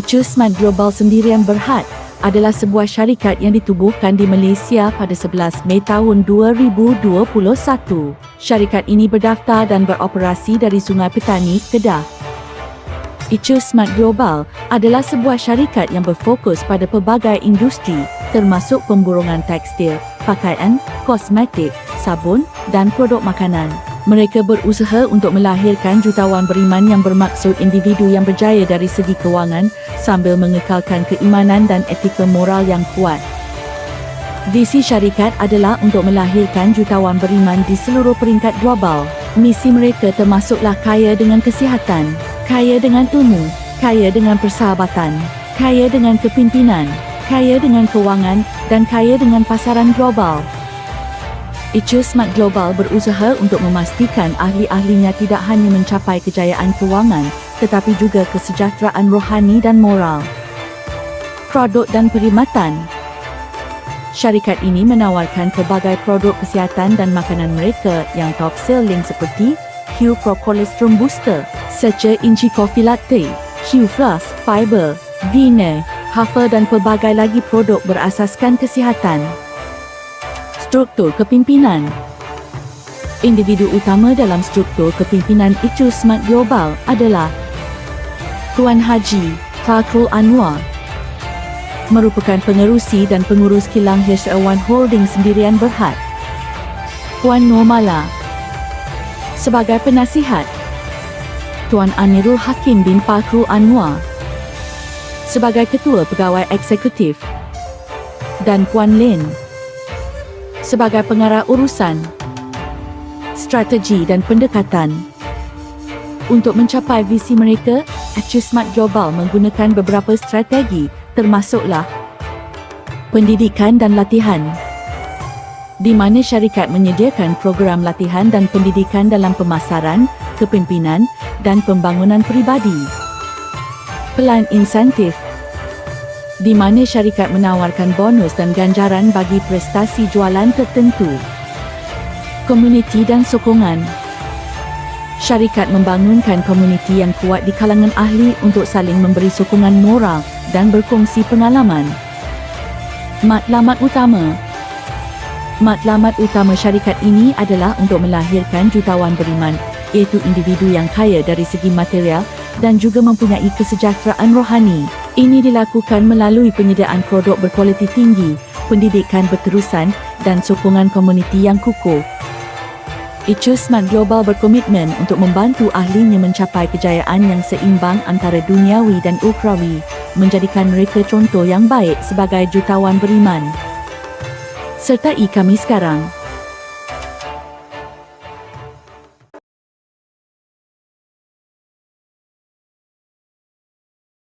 Smart Global Sendirian Berhad adalah sebuah syarikat yang ditubuhkan di Malaysia pada 11 Mei tahun 2021. Syarikat ini berdaftar dan beroperasi dari Sungai Petani, Kedah. Ichu Smart Global adalah sebuah syarikat yang berfokus pada pelbagai industri termasuk pemburunan tekstil, pakaian, kosmetik, sabun dan produk makanan. Mereka berusaha untuk melahirkan jutawan beriman yang bermaksud individu yang berjaya dari segi kewangan sambil mengekalkan keimanan dan etika moral yang kuat. Visi syarikat adalah untuk melahirkan jutawan beriman di seluruh peringkat global. Misi mereka termasuklah kaya dengan kesihatan, kaya dengan ilmu, kaya dengan persahabatan, kaya dengan kepimpinan, kaya dengan kewangan dan kaya dengan pasaran global. Ichu Smart Global berusaha untuk memastikan ahli-ahlinya tidak hanya mencapai kejayaan kewangan tetapi juga kesejahteraan rohani dan moral. Produk dan perkhidmatan Syarikat ini menawarkan pelbagai produk kesihatan dan makanan mereka yang top selling seperti Q Pro Cholesterol Booster, Secha Inci Coffee Latte, Q Plus, Fiber, Vine, Hafer dan pelbagai lagi produk berasaskan kesihatan struktur kepimpinan. Individu utama dalam struktur kepimpinan itu Smart Global adalah Tuan Haji Fakrul Anwar merupakan pengerusi dan pengurus kilang HR1 Holding Sendirian Berhad. Puan Normala sebagai penasihat. Tuan Amirul Hakim bin Fakrul Anwar sebagai ketua pegawai eksekutif dan Puan Lin sebagai pengarah urusan, strategi dan pendekatan. Untuk mencapai visi mereka, Achieve Smart Global menggunakan beberapa strategi termasuklah pendidikan dan latihan di mana syarikat menyediakan program latihan dan pendidikan dalam pemasaran, kepimpinan dan pembangunan peribadi. Pelan insentif di mana syarikat menawarkan bonus dan ganjaran bagi prestasi jualan tertentu. Komuniti dan sokongan Syarikat membangunkan komuniti yang kuat di kalangan ahli untuk saling memberi sokongan moral dan berkongsi pengalaman. Matlamat utama Matlamat utama syarikat ini adalah untuk melahirkan jutawan beriman iaitu individu yang kaya dari segi material dan juga mempunyai kesejahteraan rohani. Ini dilakukan melalui penyediaan produk berkualiti tinggi, pendidikan berterusan dan sokongan komuniti yang kukuh. Ichu Smart Global berkomitmen untuk membantu ahlinya mencapai kejayaan yang seimbang antara duniawi dan ukrawi, menjadikan mereka contoh yang baik sebagai jutawan beriman. Sertai kami sekarang.